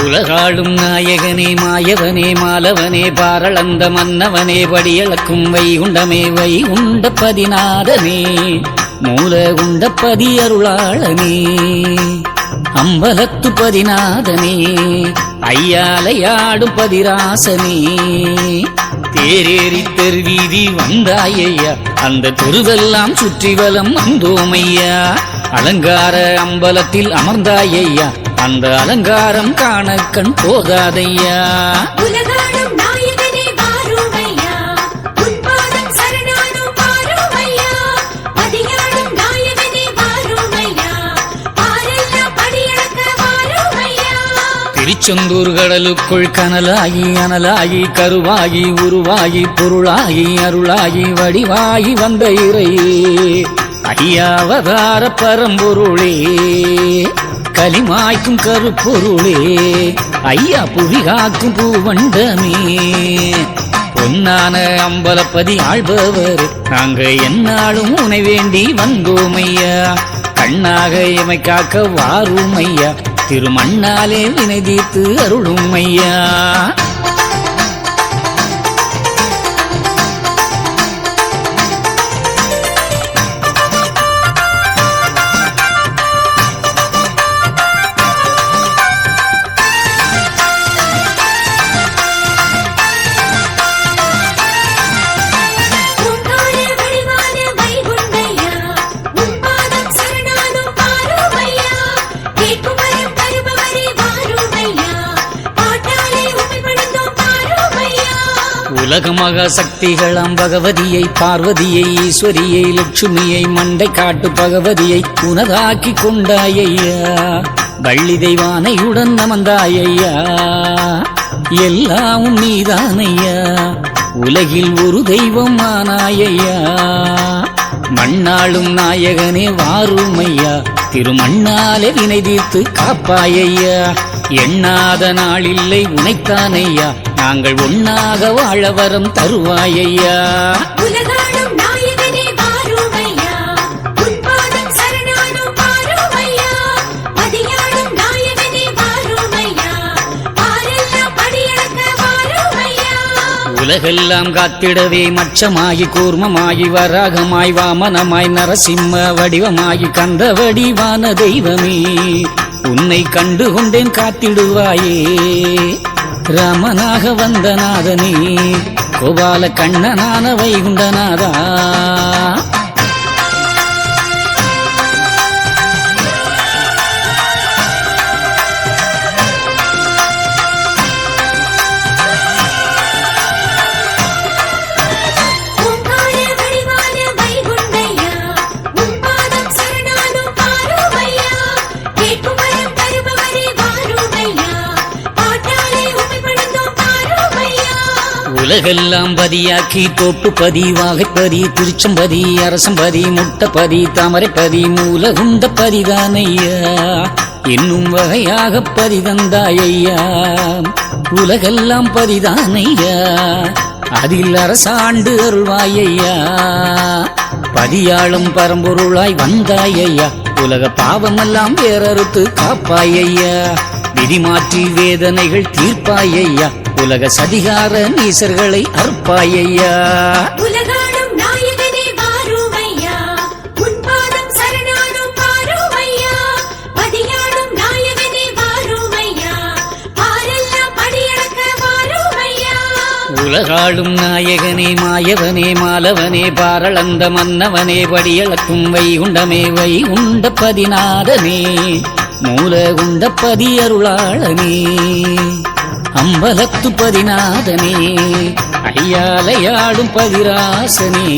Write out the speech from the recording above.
உலகாளும் நாயகனே மாயவனே மாலவனே பாரளந்த மன்னவனே படியளக்கும் வைகுண்டமே வைகுண்ட பதிநாதனே மூல குண்ட பதி அருளாளனே அம்பலத்து பதிநாதனே ஐயாலையாடும் பதிராசனே. தேரேறி தெருவீதி வந்தாயையா அந்த தெருவெல்லாம் சுற்றி வலம் வந்தோமையா அலங்கார அம்பலத்தில் அமர்ந்தாயையா அந்த அலங்காரம் காண கண் போகாதையா? திருச்செந்தூர் கடலுக்குள் கனலாகி அனலாகி கருவாகி உருவாகி பொருளாகி அருளாகி வடிவாகி வந்த இறையே ஐயாவதார பரம்பொருளே. களிமாய்க்கும் கருப்பொருளே ஐயா புவிகாக்கும் பூவண்டமே. பொன்னான அம்பலப்பதி ஆள்பவர் நாங்க என்னாலும் உனை வேண்டி வந்தோம் ஐயா கண்ணாக எமை காக்க வாரும் ஐயா திருமண்ணாலே வினை தீர்த்து அருளும் ஐயா உலகமக சக்திகளாம் பகவதியை பார்வதியை ஈஸ்வரியை லட்சுமியை மண்டை காட்டு பகவதியை உனதாக்கி கொண்டாயையா. வள்ளி தெய்வானையுடன் நமந்தாயையா எல்லாம் நீதானையா. உலகில் ஒரு தெய்வம் ஆனாயையா. மண்ணாளும் நாயகனே வாருமையா. திருமண்ணாலே வினை தீர்த்து காப்பாயையா. எண்ணாத நாளில்லை உனைத்தானையா. நாங்கள் ஒன்னாக வாழ வரம் தருவாயையா உலகெல்லாம் காத்திடவே மச்சமாகி கூர்மமாகி வராகமாய் வாமனமாய் நரசிம்ம வடிவமாகி கந்த வடிவான தெய்வமே. உன்னை கண்டு கொண்டேன் காத்திடுவாயே. ராமனாக வந்த நாதனே கோபால கண்ணனான வைகுண்டநாதா. உலகெல்லாம் பதியாக்கி தோப்புப்பதி வாகைப்பதி திருச்சம்பதி அரசம்பதி முட்டப்பதி தாமரைப்பதி மூலகுந்த பதிதானையா இன்னும் வகையாக பதிதந்தாயையா உலகெல்லாம் பதிதானையா? அதில் அரசாண்டு அருள்வாயையா? பதியாளும் பரம்பொருளாய் வந்தாயையா? உலக பாவமெல்லாம் வேறறுத்து காப்பாயையா? விதி மாற்றி வேதனைகள் தீர்ப்பாயையா? உலக சதிகார நீசர்களை அற்பாயையா உலகாளும் நாயகனே மாயவனே மாலவனே பாரளந்த மன்னவனே படியளக்கும் வைகுண்டமே வைகுண்ட பதிநாதனே மூலகுண்ட பதி அருளாளனே. அம்பலத்து பதிநாதனே ஐயாலையாடும் பதிராசனே.